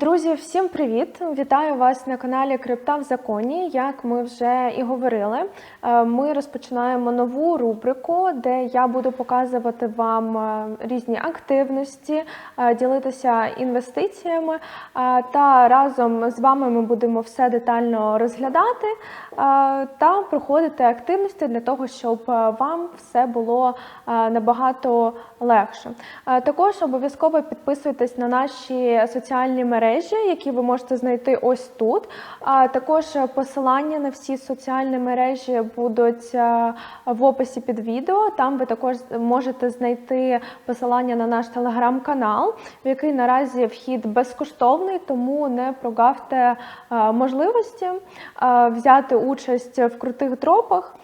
Друзі, всім привіт! Вітаю вас на каналі Крипта в законі. Як ми вже і говорили, е, ми розпочинаємо нову рубрику, де я буду показувати вам е, різні активності, е, ділитися інвестиціями. Та разом з вами ми будемо все детально розглядати та проходити активності для того, щоб вам все було набагато легше. Також обов'язково підписуйтесь на наші соціальні мережі, які ви можете знайти ось тут. А також е, посилання на всі соціальні мережі будуть е, в описі під відео. Там ви також можете знайти посилання на наш телеграм-канал, в який наразі вхід безкоштовний, тому не прогавте е, можливості взяти участь в крутих дропах.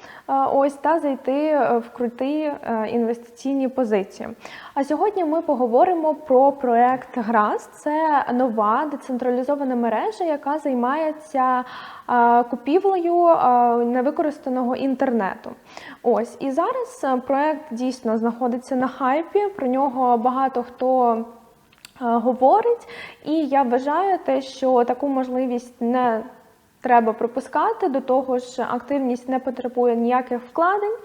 Ось та зайти в круті інвестиційні позиції. А сьогодні ми поговоримо про проект ГРАС. Це нова децентралізована мережа, яка займається е, купівлею е, невикористаного інтернету. Ось і зараз е, проект дійсно знаходиться на хайпі. Про нього багато хто. Говорить, і я вважаю те, що таку можливість не треба пропускати. До того ж, активність не потребує ніяких вкладень,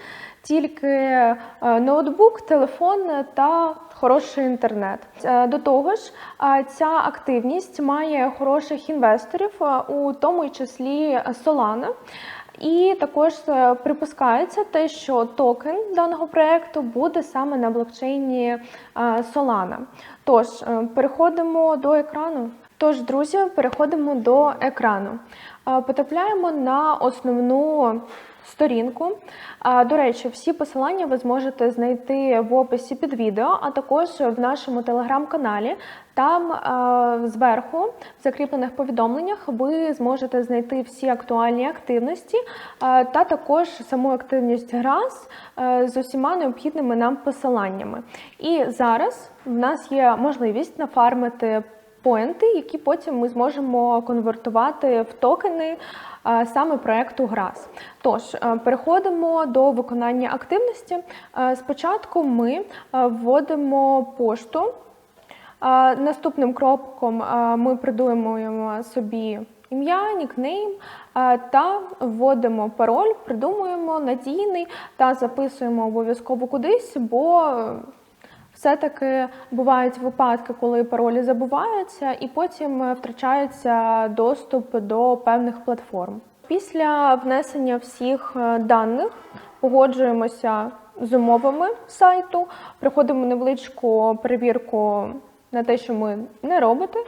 тільки е, ноутбук, телефон та хороший інтернет. Е, До того ж, е, ця активність має хороших інвесторів, у тому числі Solana. І також припускається те, що токен даного проекту буде саме на блокчейні Solana. Тож переходимо до екрану. Тож, друзі, переходимо до екрану. Потрапляємо на основну сторінку. До речі, всі посилання ви зможете знайти в описі під відео, а також в нашому телеграм-каналі. Там зверху, в закріплених повідомленнях, ви зможете знайти всі актуальні активності та також саму активність ГРАС з усіма необхідними нам посиланнями. І зараз в нас є можливість нафармити поінти, які потім ми зможемо конвертувати в токени е, саме проекту ГРАС. Тож е, переходимо до виконання активності. Е, Спочатку ми вводимо пошту. Наступним кроком ми придумуємо собі ім'я, нікнейм та вводимо пароль, придумуємо надійний та записуємо обов'язково кудись, бо все-таки бувають випадки, коли паролі забуваються, і потім е, втрачається доступ до певних платформ. Після внесення всіх е, даних погоджуємося з умовами сайту, приходимо невеличку перевірку на те, що ми не робите,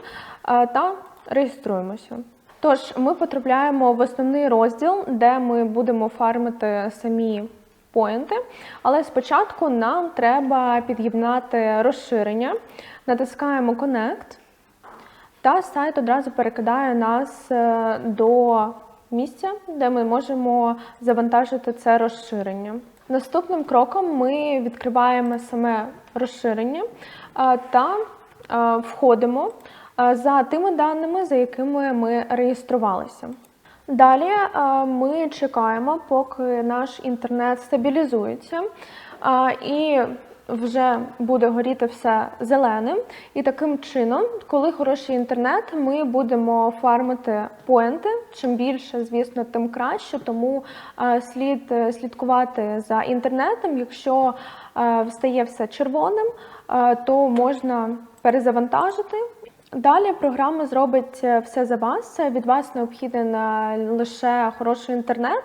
та реєструємося. Тож ми потрапляємо в основний розділ, де ми будемо фармити самі поінти. Але спочатку нам треба під'єднати розширення. Натискаємо Connect, та сайт одразу перекидає нас е, до місця, де ми можемо завантажити це розширення. Наступним кроком ми відкриваємо саме розширення е, та е, входимо за тими даними, за якими ми реєструвалися. Далі е, ми чекаємо, поки наш інтернет стабілізується і вже буде горіти все зеленим. І таким чином, коли хороший інтернет, ми будемо фармити поінти. Чим більше, звісно, тим краще. Тому е, слід е, слідкувати за інтернетом. Якщо стає все червоним, то можна перезавантажити. Далі програма зробить е, все за вас. Від вас необхіден лише хороший інтернет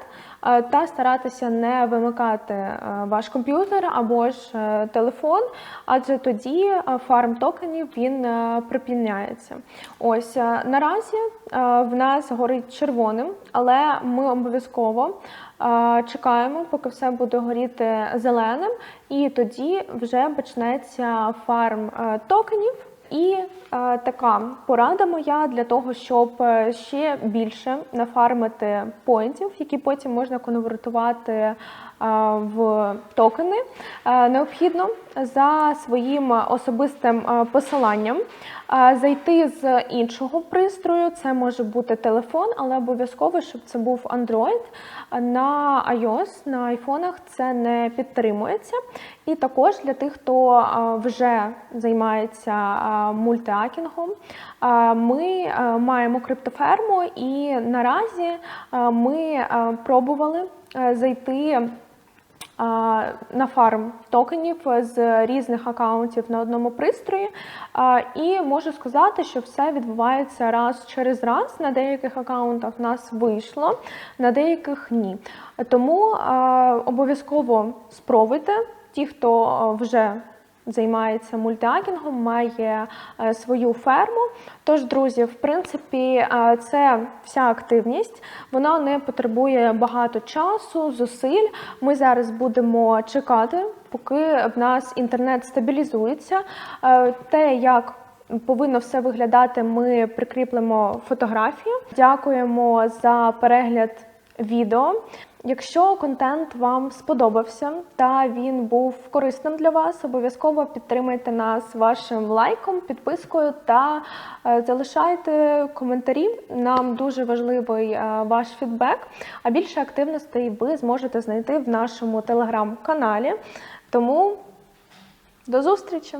е, та старатися не вимикати е, ваш комп'ютер або ж телефон, адже тоді фарм токенів він припиняється. Ось наразі в нас горить червоним, але ми обов'язково чекаємо, поки все буде горіти зеленим, і тоді вже почнеться фарм токенів. І е, така порада моя для того, щоб е, ще більше нафармити поінтів, які потім можна конвертувати е, в токени, е, необхідно за своїм особистим е, посиланням е, зайти з іншого пристрою. Це може бути телефон, але обов'язково, щоб це був Android. На iOS, на айфонах це не підтримується. І також для тих, хто вже займається мультиакінгом, ми маємо криптоферму, і наразі ми пробували е, зайти. На фарм токенів з різних акаунтів на одному пристрої, і можу сказати, що все відбувається раз через раз. На деяких акаунтах в нас вийшло, на деяких ні. Тому обов'язково спробуйте. Ті, хто вже займається мультиакінгом, має е, свою ферму. Тож, друзі, в принципі, е, це вся активність. Вона не потребує багато часу, зусиль. Ми зараз будемо чекати, поки в нас інтернет стабілізується. Е, Те, як Повинно все виглядати. Ми прикріплемо фотографію. Дякуємо за перегляд відео. Якщо контент вам сподобався та він був корисним для вас, обов'язково підтримайте нас вашим лайком, підпискою та е, залишайте коментарі. Нам дуже важливий е, ваш фідбек. А більше активностей ви зможете знайти в нашому телеграм-каналі. Тому до зустрічі!